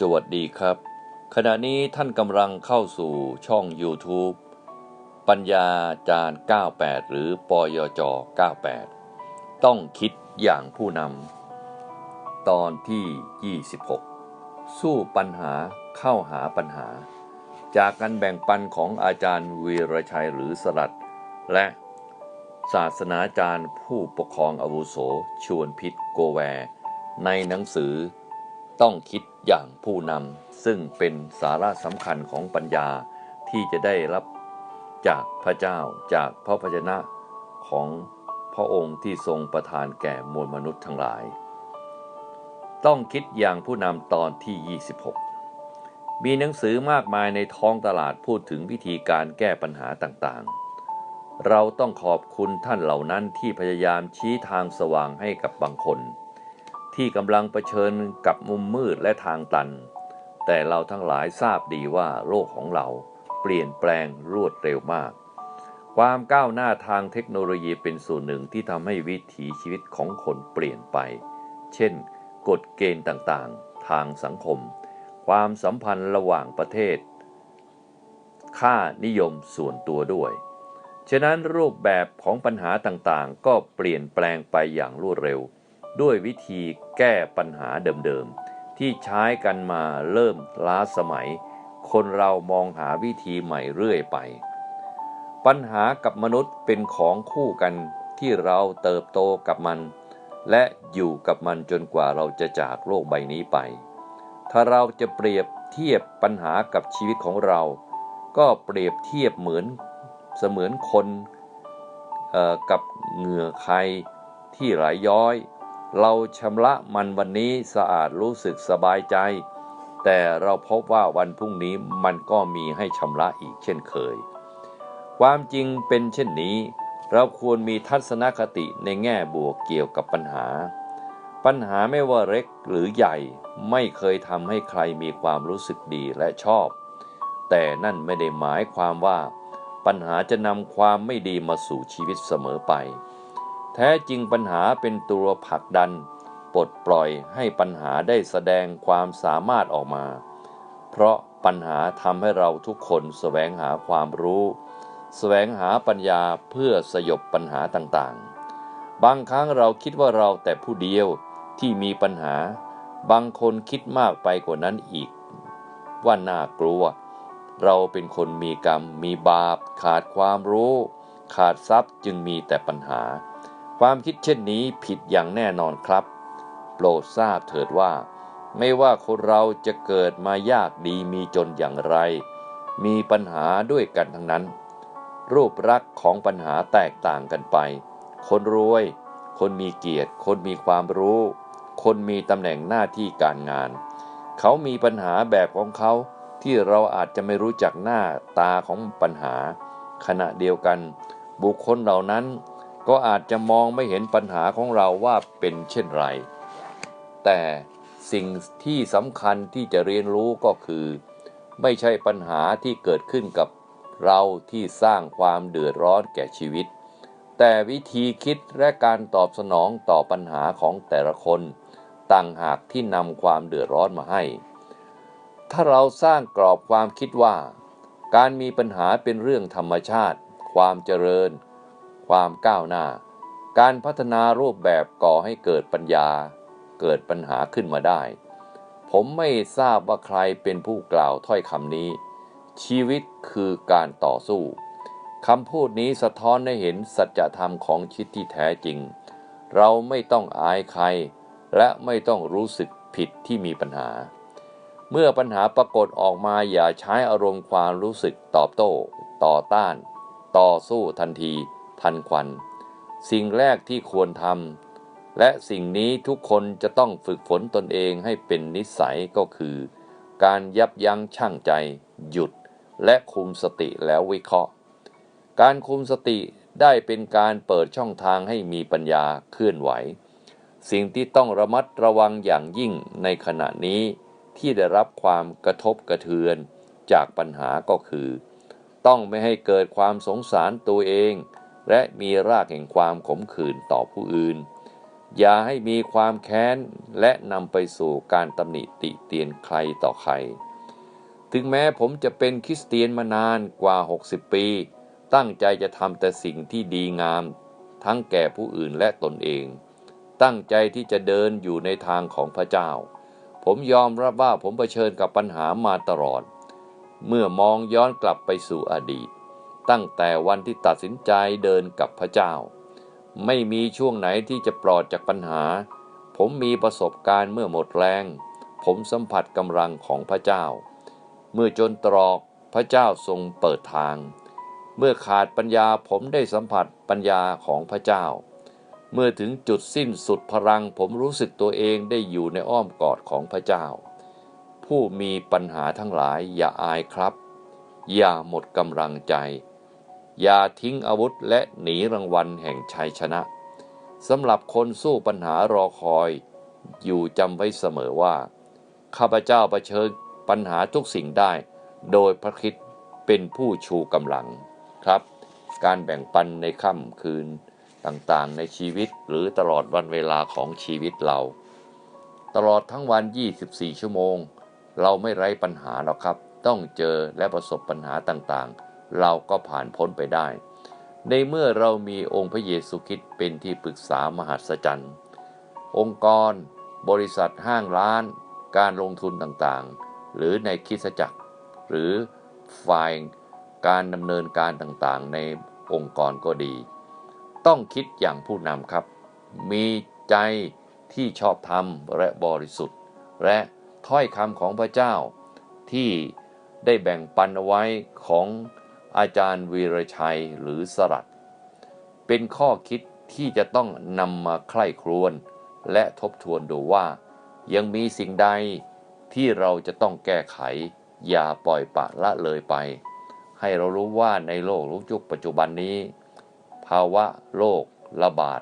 สวัสดีครับ ขณะนี้ท่านกำลังเข้าสู่ช่อง YouTube ปัญญาจารย์ 98 หรือปยจ 98 ต้องคิดอย่างผู้นำตอนที่ 26 สู้ปัญหาเข้าหาปัญหา จากการแบ่งปันของอาจารย์วีรชัยหรือสลัด และศาสนาจารย์ผู้ปกครองอาวุโสชวนพิษโกแว ในหนังสือต้องคิด อย่างผู้นำซึ่งเป็นสาระสำคัญของปัญญาที่จะได้รับจากพระเจ้าจากพระพจนะของพระองค์ที่ทรงประทานแก่มวลมนุษย์ทั้งหลาย ต้องคิดอย่างผู้นำตอนที่ 26 มีหนังสือมากมายในท้องตลาดพูดถึงวิธีการแก้ปัญหาต่างๆ เราต้องขอบคุณท่านเหล่านั้นที่พยายามชี้ทางสว่างให้กับบางคน ที่กำลังเผชิญกับมุมมืดและทางตัน แต่เราทั้งหลายทราบดีว่าโลกของเราเปลี่ยนแปลงรวดเร็วมาก ความก้าวหน้าทางเทคโนโลยีเป็นส่วนหนึ่งที่ทำให้วิถีชีวิตของคนเปลี่ยนไป เช่น กฎเกณฑ์ต่างๆ ทางสังคม ความสัมพันธ์ระหว่างประเทศ ค่านิยมส่วนตัวด้วย ฉะนั้นรูปแบบของปัญหาต่างๆ ก็เปลี่ยนแปลงไปอย่างรวดเร็ว ด้วยวิธีแก้ปัญหาเดิมๆ ที่ใช้กันมาเริ่มล้าสมัย คนเรามองหาวิธีใหม่เรื่อยไป ปัญหากับมนุษย์เป็นของคู่กันที่เราเติบโตกับมัน และอยู่กับมันจนกว่าเราจะจากโลกใบนี้ไป ถ้าเราจะเปรียบเทียบปัญหากับชีวิตของเรา ก็เปรียบเทียบเหมือนเสมือนคนกับเหงื่อใครที่ไหลย้อย เราชำระมันวันนี้สะอาดรู้สึกสบายใจ แต่เราพบว่าวันพรุ่งนี้มันก็มีให้ชำระอีกเช่นเคย ความจริงเป็นเช่นนี้ เราควรมีทัศนคติในแง่บวกเกี่ยวกับปัญหา ปัญหาไม่ว่าเล็กหรือใหญ่ไม่เคยทำให้ใครมีความรู้สึกดีและชอบ แต่นั่นไม่ได้หมายความว่า ปัญหาจะนำความไม่ดีมาสู่ชีวิตเสมอไป แท้จริงปัญหาเป็นตัวผลักดัน ปลดปล่อยให้ปัญหาได้แสดงความสามารถออกมา เพราะปัญหาทำให้เราทุกคนแสวงหาความรู้แสวงหาปัญญาเพื่อสยบปัญหาต่างๆ บางครั้งเราคิดว่าเราแต่ผู้เดียวที่มีปัญหา บางคนคิดมากไปกว่านั้นอีก ว่าน่ากลัว เราเป็นคนมีกรรม มีบาป ขาดความรู้ ขาดทรัพย์จึงมีแต่ปัญหา ความคิดเช่นนี้ผิดอย่างแน่นอนครับ โปรดทราบเถิดว่า ไม่ว่าคนเราจะเกิดมายากดีมีจนอย่างไร มีปัญหาด้วยกันทั้งนั้น รูปลักษ์ของปัญหาแตกต่างกันไป คนรวย คนมีเกียรติ คนมีความรู้ คนมีตำแหน่งหน้าที่การงาน เขามีปัญหาแบบของเขาที่เราอาจจะไม่รู้จักหน้าตาของปัญหา ขณะเดียวกัน บุคคลเหล่านั้น ก็อาจจะมองไม่เห็นปัญหาของเราว่าเป็นเช่นไร แต่สิ่งที่สำคัญที่จะเรียนรู้ก็คือ ไม่ใช่ปัญหาที่เกิดขึ้นกับเราที่สร้างความเดือดร้อนแก่ชีวิต แต่วิธีคิดและการตอบสนองต่อปัญหาของแต่ละคน ต่างหากที่นำความเดือดร้อนมาให้ ถ้าเราสร้างกรอบความคิดว่า การมีปัญหาเป็นเรื่องธรรมชาติ ความเจริญ ความก้าวหน้า การพัฒนารูปแบบก่อให้เกิดปัญญา เกิดปัญหาขึ้นมาได้ ผมไม่ทราบว่าใครเป็นผู้กล่าวถ้อยคำนี้ ชีวิตคือการต่อสู้คำพูดนี้สะท้อนให้เห็นสัจธรรมของชีวิตที่แท้จริง เราไม่ต้องอายใคร และไม่ต้องรู้สึกผิดที่มีปัญหา เมื่อปัญหาปรากฏออกมาอย่าใช้อารมณ์ความรู้สึกตอบโต้ ต่อต้าน ต่อสู้ทันที ทันควัน สิ่งแรกที่ควรทำและสิ่งนี้ทุกคนจะต้องฝึกฝนตนเองให้เป็นนิสัยก็คือ การยับยั้งชั่งใจ หยุด และคุมสติแล้ววิเคราะห์ การคุมสติได้เป็นการเปิดช่องทางให้มีปัญญาเคลื่อนไหว สิ่งที่ต้องระมัดระวังอย่างยิ่งในขณะนี้ที่ได้รับความกระทบกระเทือนจากปัญหาก็คือ ต้องไม่ให้เกิดความสงสารตัวเอง และมีรากแห่งความขมขื่นต่อผู้อื่น อย่าให้มีความแค้นและนำไปสู่การตำหนิติเตียนใครต่อใคร ถึงแม้ผมจะเป็นคริสเตียนมานานกว่า 60 ปี ตั้งใจจะทำแต่สิ่งที่ดีงาม ทั้งแก่ผู้อื่นและตนเอง ตั้งใจที่จะเดินอยู่ในทางของพระเจ้า ผมยอมรับว่าผมเผชิญกับปัญหามาตลอด เมื่อมองย้อนกลับไปสู่อดีต ตั้งแต่วันที่ตัดสินใจเดินกับพระเจ้า ไม่มีช่วงไหนที่จะปลอดจากปัญหา ผมมีประสบการณ์เมื่อหมดแรง ผมสัมผัสกำลังของพระเจ้า เมื่อจนตรอกพระเจ้าทรงเปิดทาง เมื่อขาดปัญญาผมได้สัมผัสปัญญาของพระเจ้า เมื่อถึงจุดสิ้นสุดพลังผมรู้สึกตัวเองได้อยู่ในอ้อมกอดของพระเจ้า ผู้มีปัญหาทั้งหลายอย่าอายครับ อย่าหมดกำลังใจ อย่าทิ้งอาวุธและหนีรางวัลแห่งชัยชนะสำหรับคนสู้ปัญหารอคอย อยู่จำไว้เสมอว่า ข้าพเจ้าเผชิญปัญหาทุกสิ่งได้ โดยพระคิดเป็นผู้ชูกำลังครับ การแบ่งปันในค่ำคืนต่างๆในชีวิตหรือตลอดวันเวลาของชีวิตเรา ตลอดทั้งวัน 24 ชั่วโมง เราไม่ไร้ปัญหาหรอกครับ ต้องเจอและประสบปัญหาต่างๆ เราก็ผ่านพ้นไปได้ ในเมื่อเรามีองค์พระเยซูคริสต์เป็นที่ปรึกษามหัศจรรย์ องค์กร บริษัทห้างร้าน การลงทุนต่างๆ หรือในคิสจักร หรือฝ่ายการดำเนินการต่างๆ ในองค์กรก็ดี ต้องคิดอย่างผู้นำครับ มีใจที่ชอบธรรมและบริสุทธิ์ และถ้อยคำของพระเจ้าที่ได้แบ่งปันเอาไว้ของ อาจารย์วีรชัยหรือสรัตเป็นข้อคิดที่จะต้องนำมาใคร่ครวญและทบทวนดูว่า ยังมีสิ่งใดที่เราจะต้องแก้ไข อย่าปล่อยปละละเลยไป ให้เรารู้ว่าในโลกยุคปัจจุบันนี้ ภาวะโรคระบาด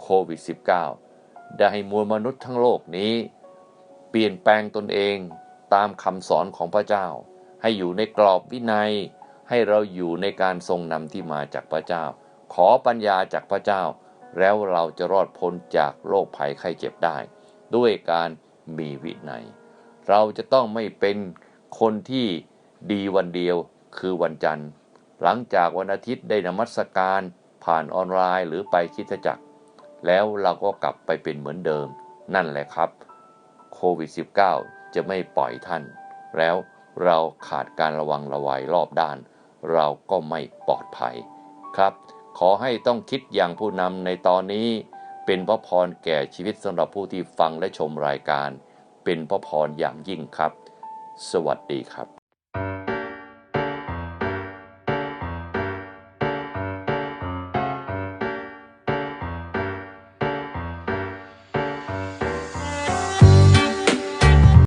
โควิด -19 ได้ให้มวลมนุษย์ทั้งโลกนี้ เปลี่ยนแปลงตนเองตามคำสอนของพระเจ้า ให้อยู่ในกรอบวินัย ให้เราอยู่ในการทรงนำที่มาจากพระเจ้า ขอปัญญาจากพระเจ้า แล้วเราจะรอดพ้นจากโรคภัยไข้เจ็บได้ ด้วยการมีวินัย เราจะต้องไม่เป็นคนที่ดีวันเดียวคือวันจันทร์ หลังจากวันอาทิตย์ได้นมัสการผ่านออนไลน์หรือไปคิดจักร แล้วเราก็กลับไปเป็นเหมือนเดิม นั่นแหละครับโควิด -19 จะไม่ปล่อยท่าน แล้วเราขาดการระวังระวัยรอบด้าน เราก็ไม่ปลอดภัยครับ ขอให้ต้องคิดอย่างผู้นำในตอนนี้ เป็นพระพรแก่ชีวิตสำหรับผู้ที่ฟังและชมรายการ เป็นพระพรอย่างยิ่งครับ สวัสดีครับ